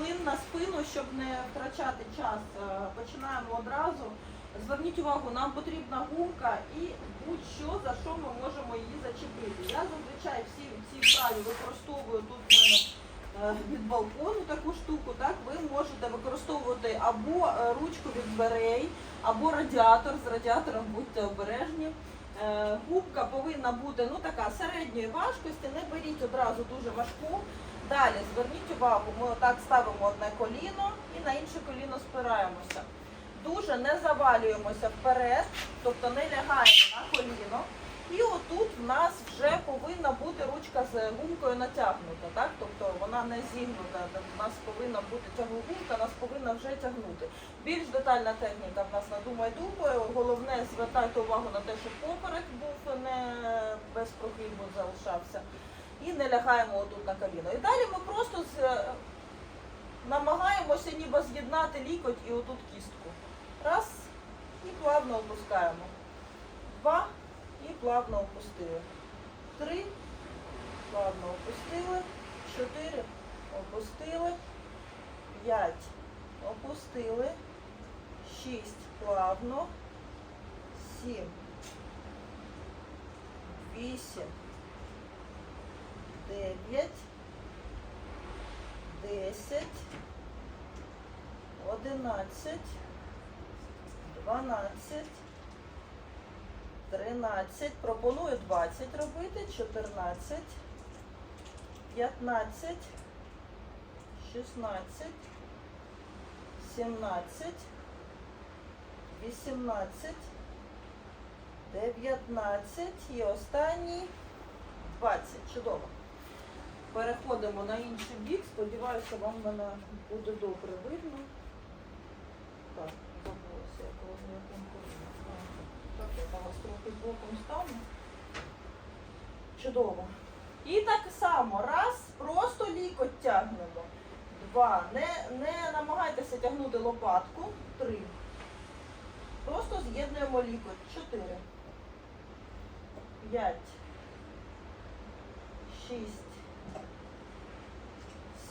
хвилин на спину, щоб не втрачати час. Е, Починаємо одразу. Зверніть увагу, нам потрібна гумка і будь-що, за що ми можемо її зачепити. Я зазвичай всі ці вправі використовую тут в мене е, від балкону таку штуку. Так, ви можете використовувати або е, ручку від дверей, або радіатор. З радіатором будьте обережні. Е, Губка повинна бути ну така середньої важкості. Не беріть одразу дуже важку. Далі зверніть увагу, ми отак ставимо одне коліно і на інше коліно спираємося. Дуже не завалюємося вперед, тобто не лягаємо на коліно. І отут в нас вже повинна бути ручка з гумкою натягнута, так? Тобто вона не зігнута, у нас повинна бути тяглогумка, нас повинна вже тягнути. Більш детальна техніка в нас надумай думаю. Головне звертайте увагу на те, щоб поперек був не без прогибу залишався. І не лягаємо отут на коліно. І далі ми просто з, намагаємося ніби з'єднати лікоть і отут кістку. Раз і плавно опускаємо. Плавно опустили. Три. Плавно опустили. Чотири. Опустили. П'ять. Опустили. Шість. Плавно. Сім. Вісім. Дев'ять. Десять. Одинадцять. Дванадцять. 13, пропоную 20 робити, 14, 15, 16, 17, 18, 19 і останній 20. Чудово. Переходимо на інший бік. Сподіваюся, вам мене буде добре видно. Так, забулося якого коліном. Так, я вас трохи боком стану. Чудово. І так само. Раз, просто лікоть тягнемо. Два. Не, не намагайтеся тягнути лопатку. Три. Просто з'єднуємо лікоть. Чотири. П'ять. Шість.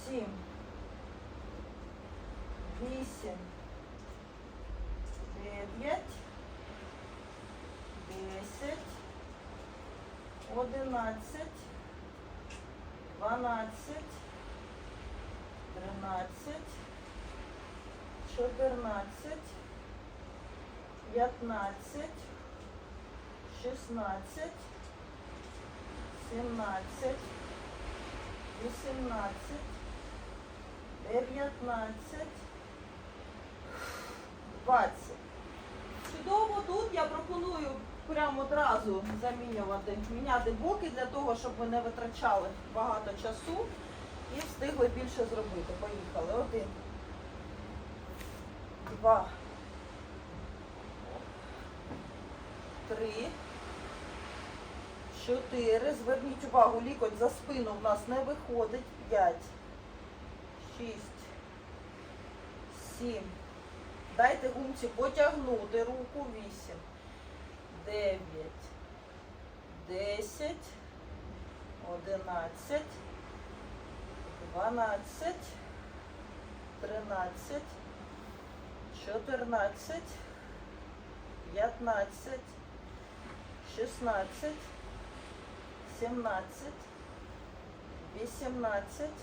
Сім. Вісім. Дев'ять. Десять. Одинадцять. Дванадцять. Тринадцять. Чотирнадцять. П'ятнадцять. Шістнадцять. Сімнадцять. Вісімнадцять. Дев'ятнадцять. Двадцять. Чудово, тут я пропоную прямо одразу замінювати, міняти боки для того, щоб ви не витрачали багато часу і встигли більше зробити. Поїхали. Один. Два. Три. Чотири. Зверніть увагу, лікоть за спину в нас не виходить. П'ять. Шість. Сім. Дайте гумці потягнути руку. Вісім. Дев'ять. Десять. Одинадцять. Дванадцять. Тринадцять. Чотирнадцять. П'ятнадцять. Шістнадцять. Сімнадцять. Вісімнадцять.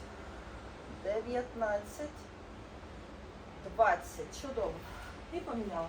Дев'ятнадцять. 20. Чудово. І поміняла.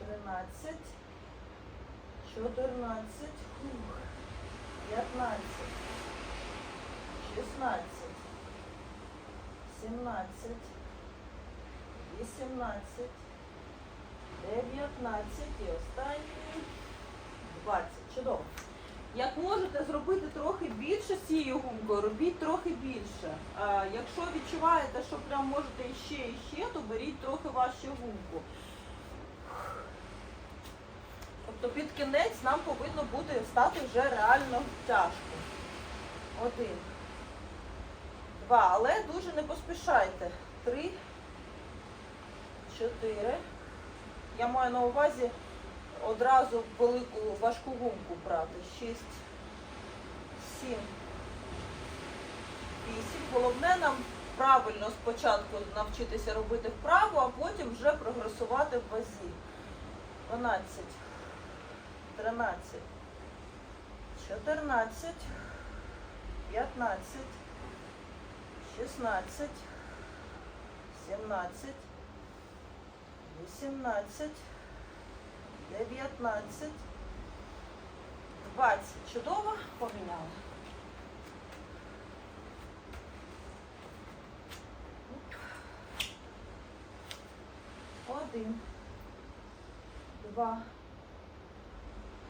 тринадцять, чотирнадцять, фух, п'ятнадцять, шістнадцять, сімнадцять, вісімнадцять, дев'ятнадцять. І останній. Двадцять. Чудово. Як можете зробити трохи більше з цією гумкою, робіть трохи більше. Якщо відчуваєте, що прям можете іще ще, то беріть трохи важче гумку. Тобто під кінець нам повинно бути стати вже реально тяжко. Один. Два. Але дуже не поспішайте. Три. Чотири. Я маю на увазі одразу велику важку гумку брати. Шість. Сім. Вісім. Головне нам правильно спочатку навчитися робити вправо, а потім вже прогресувати в вазі. 12, 13, 14, 15, 16, 17, 18, 19, 20. Чудово? Поміняли. Один, два,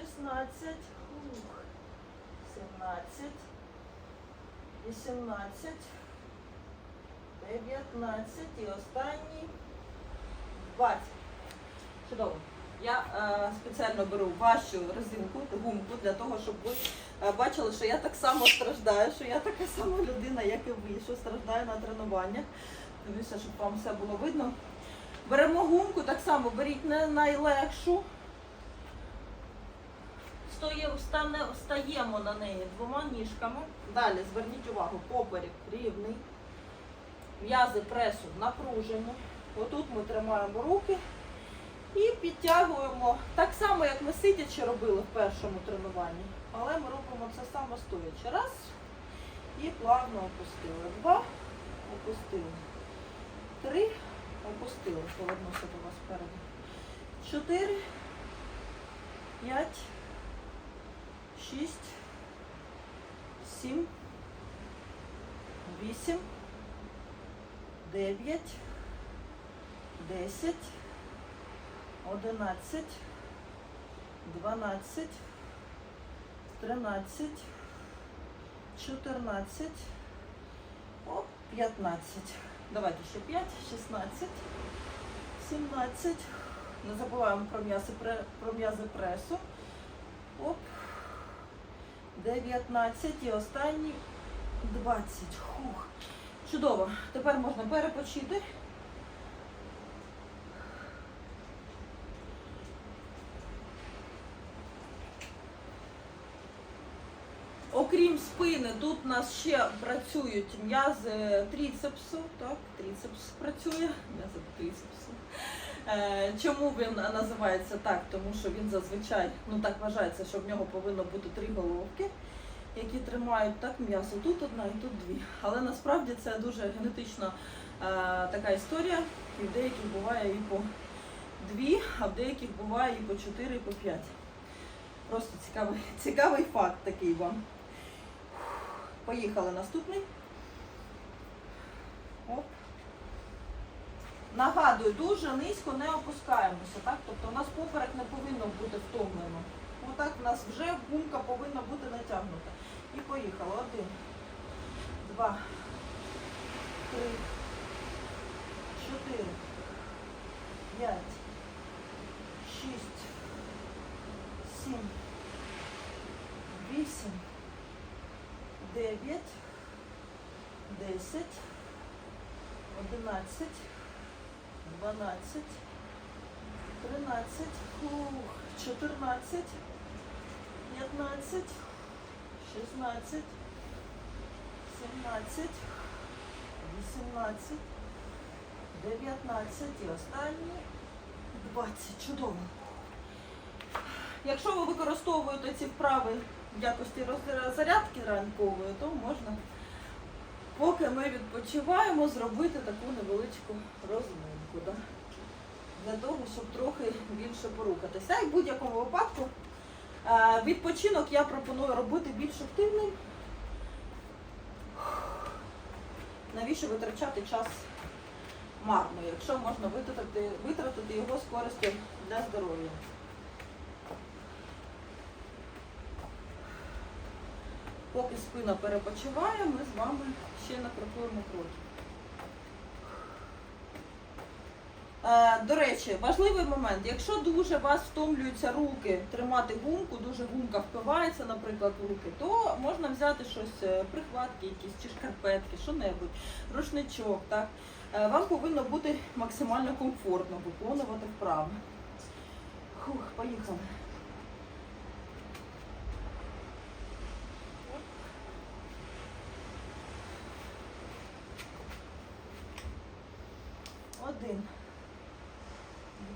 шістнадцять, ух, сімнадцять, вісімнадцять, дев'ятнадцять і останній двадцять. Чудово. Я е, спеціально беру вашу резинку, гумку для того, щоб ви е, бачили, що я так само страждаю, що я така сама людина, як і ви, що страждаю на тренуваннях. Дивіться, щоб вам все було видно. Беремо гумку, так само беріть не найлегшу. Стоїмо, встане, встаємо на неї двома ніжками. Далі зверніть увагу, поперек рівний. М'язи пресу напружені. Отут ми тримаємо руки і підтягуємо так само, як ми сидячи робили в першому тренуванні. Але ми робимо це саме стоячи. Раз. І плавно опустили. Два. Опустили. Три. Опустили. Повернуся до вас спереду. Чотири. П'ять. Шість. Сім. Вісім. Дев'ять. Десять. Одинадцять. Дванадцять. Тринадцять. Чотирнадцять. О, п'ятнадцять. Давайте ще п'ять, шістнадцять, сімнадцять. Не забуваємо про м'язи, пресу. Оп. 19 і останній 20. Хух. Чудово. Тепер можна перепочити. Окрім спини, тут у нас ще працюють м'язи тріцепсу, так, тріцепс працює, м'язи тріцепсу. Е, Чому він називається так? Тому що він зазвичай, ну так вважається, що в нього повинно бути три головки, які тримають так м'ясо. Тут одна і тут дві. Але насправді це дуже генетична е, така історія. І в деяких буває і по дві, а в деяких буває і по чотири, і по п'ять. Просто цікавий, цікавий факт такий вам. Поїхали наступний. Оп. Нагадую, дуже низько не опускаємося, так? Тобто у нас поперек не повинно бути втомлено. Отак у нас вже гумка повинна бути натягнута. І поїхали. Один, два, три, чотири, п'ять, шість, сім, вісім, дев'ять, десять, одинадцять. 12, 13, 14, 15, 16, 17, 18, 19 і останні 20. Чудово. Якщо ви використовуєте ці вправи в якості зарядки ранкової, то можна, поки ми відпочиваємо, зробити таку невеличку розминку. Да? Для того, щоб трохи більше порухатися. І в будь-якому випадку е, відпочинок я пропоную робити більш активним. Навіщо витрачати час марно, якщо можна витратити, витратити його з користю для здоров'я. Поки спина перепочиває, ми з вами ще накрокуємо кроки. Е, До речі, важливий момент. Якщо дуже вас втомлюються руки тримати гумку, дуже гумка впивається, наприклад, в руки, то можна взяти щось, е, прихватки якісь чи шкарпетки, що-небудь, рушничок. Так? Е, Вам повинно бути максимально комфортно виконувати вправи. Фух, поїхали. Один,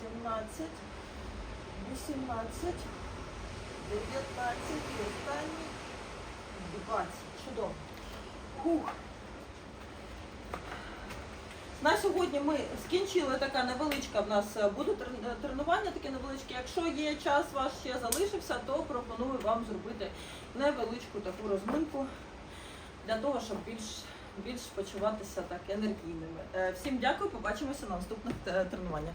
17, 18, 19 і останній 20. Чудово. Хух. На сьогодні ми скінчили така невеличка в нас е, буде тренування, таке невеличке. Якщо є час ваш ще залишився, то пропоную вам зробити невеличку таку розминку для того, щоб більш більш почуватися так енергійними. Е, Всім дякую, побачимося на наступних е, тренуваннях.